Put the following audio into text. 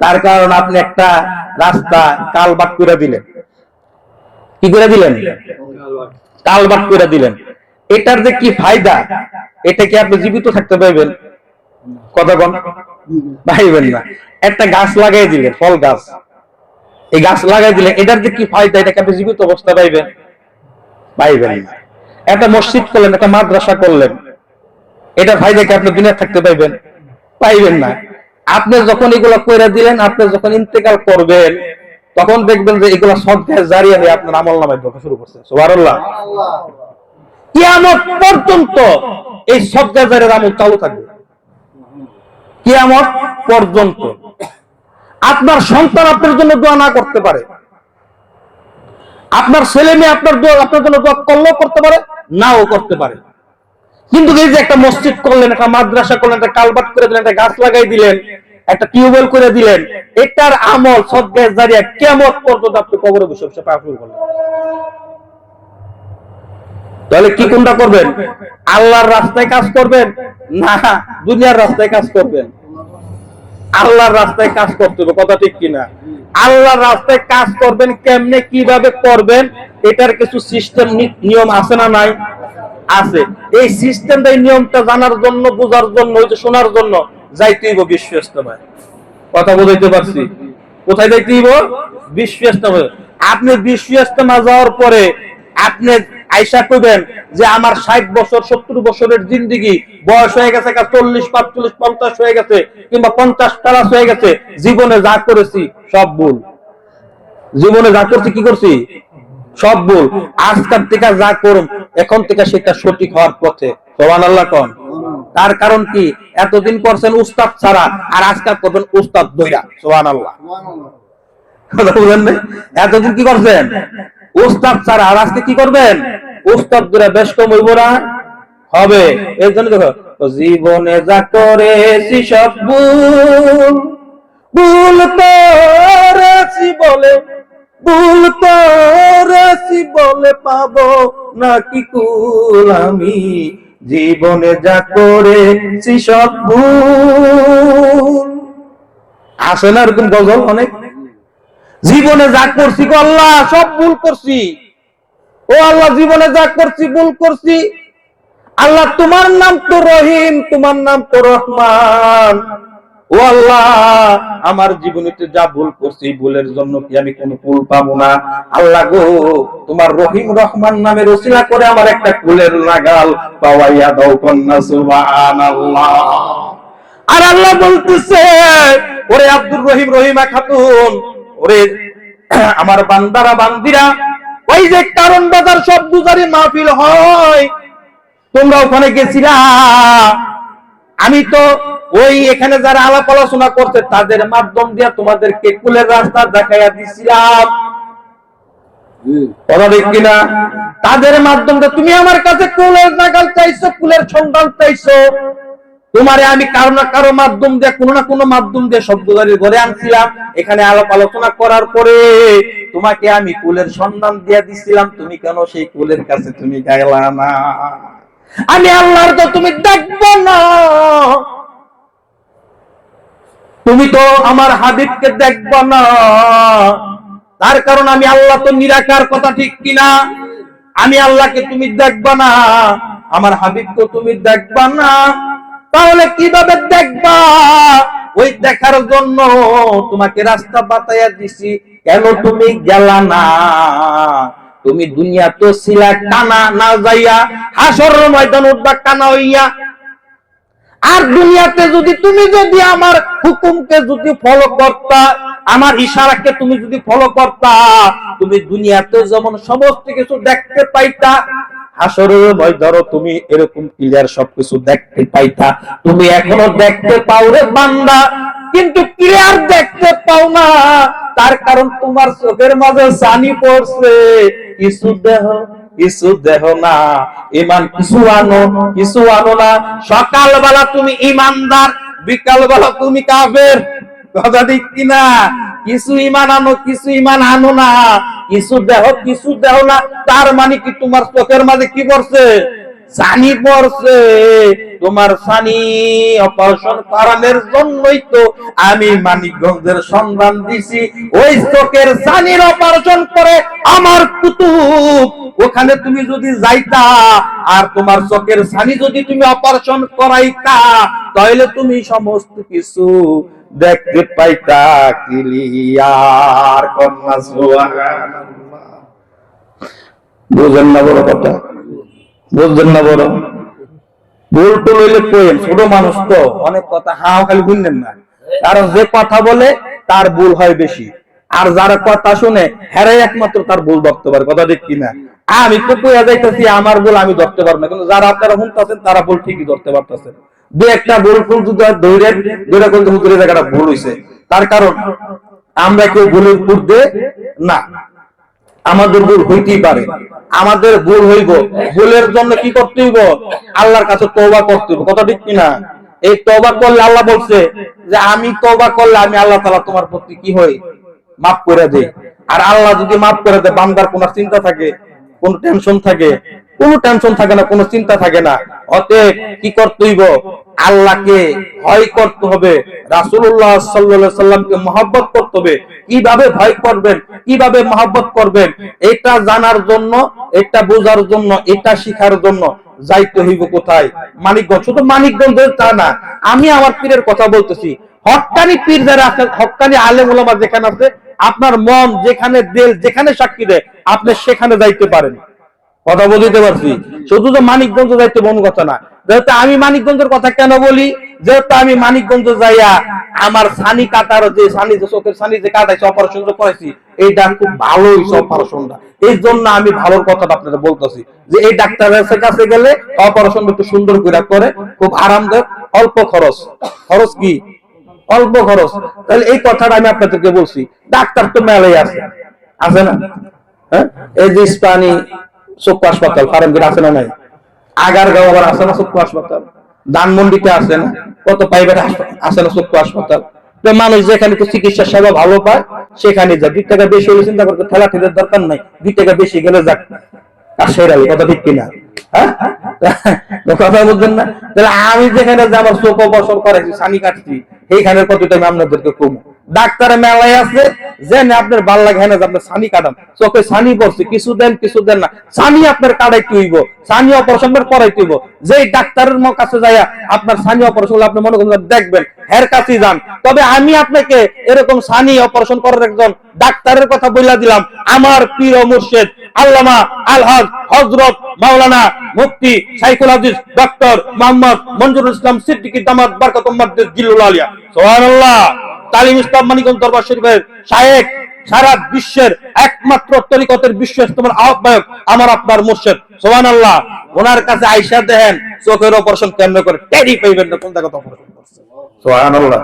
তার কারণ আপনি একটা রাস্তা কালবাট করে দিলেন। কি করে দিলেন? কালবাট করে দিলেন। এটার যে কি ফায়দা? এটা কি আপনি জীবিত থাকতে পারবেন? কথা কম পাইবেন না। একটা গাছ লাগাই দিলেন, ফল গাছ। এই গাছ লাগাই দিলেন, এটার যে কি ফায়দা? এটাকে আপনি জীবিত অবস্থা পাইবেন? পাইবেন না। একটা মসজিদ করলেন, একটা মাদ্রাসা করলেন। এটা ফায়দা কি আপনি দুনিয়া থাকতে পাইবেন? পাইবেন না। আপনি যখন এগুলো করে দিলেন, আপনি যখন ইন্তেকাল করবেন, তখন দেখবেন যে এগুলো সব জারিয়া হয়ে আপনার আমল নামায় ঢোকা শুরু করছে। সুবহানাল্লাহ। কিয়ামত পর্যন্ত এই সব জারিয়ার আমল চালু থাকবে। কিয়ামত পর্যন্ত। আপনার সন্তান আপনার জন্য দোয়া না করতে পারে। আপনার ছেলে মেয়ে আপনার দোয়া আপনার জন্য দোয়া করলেও করতে পারে, নাও করতে পারে। কিন্তু এই যে একটা মসজিদ করলেন, একটা মাদ্রাসা করলেন, একটা কালবাট করে দিলেন, একটা গাছ লাগাই দিলেন, একটা টিউবওয়েল করে দিলেন, এটার আমল সদ্গায় জারিয়া কেমন পর্যন্ত আপনি কবরে বসে বসে শুরু করলেন? তাহলে কি কোনটা করবেন? আল্লাহর রাস্তায় কাজ করবেন না দুনিয়ার রাস্তায় কাজ করবেন? আল্লাহর রাস্তায় কাজ করতে হবে, কথা ঠিক কিনা? আল্লাহর রাস্তায় কাজ করবেন, কেমনে কীভাবে করবেন, এটার কিছু সিস্টেম নিয়ম আছে না নাই? আছে। এই সিস্টেমটা এই নিয়মটা জানার জন্য, বোঝার জন্য যে শোনার জন্য যাইতে হইব বিশ্ব ইস্তেমায় কথা বুঝাইতে পারছি? কোথায় যাইতে হইব বিশ্ব ইস্তেমায় আপনি বিশ্ব ইস্তেমা যাওয়ার পরে আপনি আইসা কইবেন যে আমার ষাট বছর, সত্তর বছরের জিন্দিগি, বয়স হয়ে গেছে চল্লিশ, পাঁচচল্লিশ, পঞ্চাশ হয়ে গেছে, কিংবা পঞ্চাশ প্লাস হয়ে গেছে, জীবনে যা করেছি, সব ভুল। জীবনে যা করছি, কি করছি? সব ভুল। আজকাল থেকে যা করুন এখন থেকে সেটা সঠিক হওয়ার পথে। সোহান আল্লাহ কন? তার কারণ কি? এতদিন করছেন উস্তাদ ছাড়া, আর আজকাল করবেন উস্তাদ দইরা। সোহান আল্লাহ? এতদিন কি করছেন? উস্তাদ ছাড়া, আর আজকে কি করবেন? উস্তাদ দইরা বেশ কম হইব না? হবে। এই জন্য দেখো, জীবনে যা করেছি সব ভুল। ভুল করেছি বলে, ভুল করেছি বলে পাবো নাকি কুল আমি? জীবনে যা করেছি সব ভুল। আসে না এরকম গজল অনেক? জীবনে যা করছি আল্লাহ, সব ভুল করছি। ও আল্লাহ, জীবনে যা করছি ভুল করছি। আল্লাহ, তোমার নাম তো রহিম, তোমার নাম তো রহমান। ও আল্লাহ, আমার জীবনেতে যা ভুল করছি ভুলের জন্য কি আমি কোনো ফুল পাবো না? আল্লাহ গো, তোমার রহিম রহমান নামে রসিলা করে আমার একটা ফুলের লাগাল পাওয়াইয়া দাও কন্যা আর আল্লাহ বলতেছে, ওরে আব্দুর রহিম রহিমা খাতুন, ওরে আমার বান্দারা, বান্দিরা, ওই যে কারণ বাজার সব গুজারি মাহফিল হয়, তোমরা ওখানে গেছিলা? আমি তো ওই এখানে যারা আলাপ আলোচনা করছে, তাদের মাধ্যম দিয়ে তোমাদেরকে কুলের রাস্তা দেখাইয়া দিছিলাম তাদের মাধ্যম তুমি আমার কাছে কুলের নাগাল চাইছো, কুলের সন্ধান চাইছো। তোমারে আমি কারও না কারও মাধ্যম দিয়ে, কোনো না কোনো মাধ্যম দিয়ে শব্দদারির ঘরে আনছিলাম। এখানে আলাপ আলোচনা করার পরে তোমাকে আমি কুলের সন্ধান দিয়ে দিছিলাম। তুমি কেন সেই কুলের কাছে তুমি গেলা না? আমি আল্লাহর তো তুমি দেখব না। তুমি তো আমার হাবিবকে দেখব না। তার কারণ আমি আল্লাহ তো নিরাকার কথা ঠিক কিনা? আমি আল্লাহকে তুমি দেখবা না। আমার হাবিবকে তুমি দেখবা না। তাহলে কীভাবে দেখবা? ওই দেখার জন্য তোমাকে রাস্তা বাতাইয়া দিছি। কেন তুমি গেলা না? তুমি দুনিয়া তো ছিলা কানা না যাইয়া হাসর ময়দান উঠবা কানা হইয়া আর দুনিয়াতে যদি তুমি যদি আমার হুকুমকে যদি ফলো করতা, আমার ইশারাকে তুমি যদি ফলো করতা, তুমি দুনিয়াতে যেমন সমস্ত কিছু দেখতে পাইতা তুমি এরকম ক্লিয়ার সবকিছু দেখতে পাইতা। তুমি এখনও দেখতে পাও রে বান্দা, কিন্তু ক্লিয়ার দেখতে পাও না। তার কারণ তোমার চোখের মাঝে সানি পড়ছে, কিছু দেহ কিছু দেহ না ইমান কিছু আনো কিছু আনো না। সকালবেলা তুমি ইমানদার বিকালবেলা তুমি কাফের। কথা ঠিক কিনা? কিছু ইমান আনো, কিছু ইমান আনো না। কিছু দেহ কিছু দেহ না, তার মানে কি তোমার চোখের মাঝে কি করছে সানি পড়ছে, তোমার সানি অপারেশন করানোর জন্যই তো আমি মানিকগঞ্জের সন্ধান দিছি। ওই চোখের সানির অপারেশন করে আমার কুতুব। ওখানে তুমি যদি যাইতা, আর তোমার চোখের সানি যদি তুমি অপারেশন করাইতা, তাহলে তুমি সমস্ত কিছু দেখতে পাইতা, ক্লিয়ার কন্যা বুঝেন না বড় কথা। বুঝলেন না বড় ভুল তো লইলে কোয়েন ছোট মানুষ তো, অনেক কথা হাও খালি বুঝলেন না। কারণ যে কথা বলে, তার ভুল হয় বেশি। আর যারা কথা শুনে, হেরাই একমাত্র তার ভুল ধরতে পারে কথা ঠিক কিনা? আমি তো কইয়া যাইতেছি, আমার ভুল আমি ধরতে পারব না। কিন্তু যারা আপনারা শুনতেছেন, তারা ভুল ঠিকই ধরতে পারতেছেন। দু একটা ভুল ভুল যদি ধৈর্য ধৈর্য কিন্তু হুজুরের জায়গাটা ভুল হইছে। তার কারণ, আমরা কেউ ভুলের পূর্বে না। আমাদের ভুল হইতেই পারে। আমাদের ভুল হইব। ভুলের জন্য কি করতে হইব? আল্লাহর কাছে তওবা করতে হইব। কথা ঠিক কিনা? এই তওবা করলে আল্লাহ বলছে যে, আমি তওবা করলে আমি আল্লাহ তাআলা তোমার প্রতি কি হই? মাফ করে দেই। আর আল্লাহ যদি মাফ করে দেয়, বান্দার কোনো চিন্তা থাকে, কোন টেনশন থাকে? কোনো টেনশন থাকে না, কোনো চিন্তা থাকে না। অতএব কি করতে হইব? আল্লাহকে ভয় করতে হবে। রাসূলুল্লাহ সাল্লাল্লাহু আলাইহি সাল্লামকে মহব্বত করতে হবে। কীভাবে ভয় করবেন? কীভাবে মহব্বত করবেন? এটা জানার জন্য, এটা বোঝার জন্য, এটা শিখার জন্য যাইতে হইব কোথায়? মানিকগঞ্জ। শুধু মানিকগঞ্জের তা না, আমি আমার পীরের কথা বলতেছি। হক্কানি পীর যারা আছে হক্কানি আলেম ওলামা যেখানে আছে, আপনার মন যেখানে দিল, যেখানে সাক্ষী দেয়, আপনি সেখানে যাইতে পারেন। কথা বুঝতে পারছি? শুধু তো মানিকগঞ্জ যাইতে মন কথা না। আমি মানিকগঞ্জের কথা কেন বলি? যেহেতু আমি মানিকগঞ্জ যাইয়া আমার সানি কাটার যে সানি যে চোখের সানি যে কাটাইছে অপারেশন করেছি এইটা খুব ভালো হয়েছে অপারেশনটা এই জন্য আমি ভালোর কথাটা আপনাদের বলতেছি যে এই ডাক্তারের কাছে গেলে অপারেশন একটু সুন্দর করে করে, খুব আরামদায়ক, অল্প খরচ। খরচ কি? অল্প খরচ। তাহলে এই কথাটা আমি আপনাদেরকে বলছি, ডাক্তার তো মেলাই আছে। আছে না? হ্যাঁ? এই যে ইস্পানি চক্ষু হাসপাতাল ফার্মগির আছে না নাই? আগারগাঁও আবার আছে না চক্ষু হাসপাতাল? ধানমন্ডিতে আছে না কত প্রাইভেট আছে না চক্ষু হাসপাতাল। তো মানুষ যেখানে একটু চিকিৎসা সেবা ভালো পায়, সেখানে যায়। দুই টাকা বেশি হলে চিন্তা করতে ঠেলা ঠেলের দরকার নাই, দুই টাকা বেশি গেলে যাক। আর সেরাই কথা ঠিক কিনা? হ্যাঁ? না? তাহলে আমি যেখানে যে সানি কাটছি আপনাদেরকে কমু। ডাক্তারে মেলায় আছে যেন আপনার ভালো লাগে হ্যাঁ আপনার সানি কাটান চোখে সানি পড়ছে, কিছু দেন কিছু দেন না। সানি আপনার কাটাইতে হইব, সানি অপারেশন করাইতে হইব। যেই ডাক্তারের কাছে যায় আপনার সানি অপারেশন আপনি মনে করেন দেখবেন, হের কাছে যান। তবে আমি আপনাকে এরকম সানি অপারেশন করার একজন ডাক্তারের কথা বইলা দিলাম। আমার প্রিয় মুর্শেদ, আল্লামা আলহাজ হজরত মাওলানা মুফতি সাইকুল আজিজ, ডক্টর মোহাম্মদ মঞ্জুরুল ইসলাম সিদ্দিকী দামাত বারকাত জিল্লুল আলিয়া। সুবহানাল্লাহ। তালিম ইসলাম মানিকগঞ্জ দরবার শরীফের শায়েক সারা বিশ্বের একমাত্র তরিকতের বিশ্ব তোমার আহ্বায়ক আমার আপনার মোর্শেদ। সোহান আল্লাহ ওনার কাছে আইসা দেহেন চোখের অপারেশন কেন্দ্র করে। টেরি পাইবেন না, কোন জায়গা অপারেশন করছে। সুবহানাল্লাহ।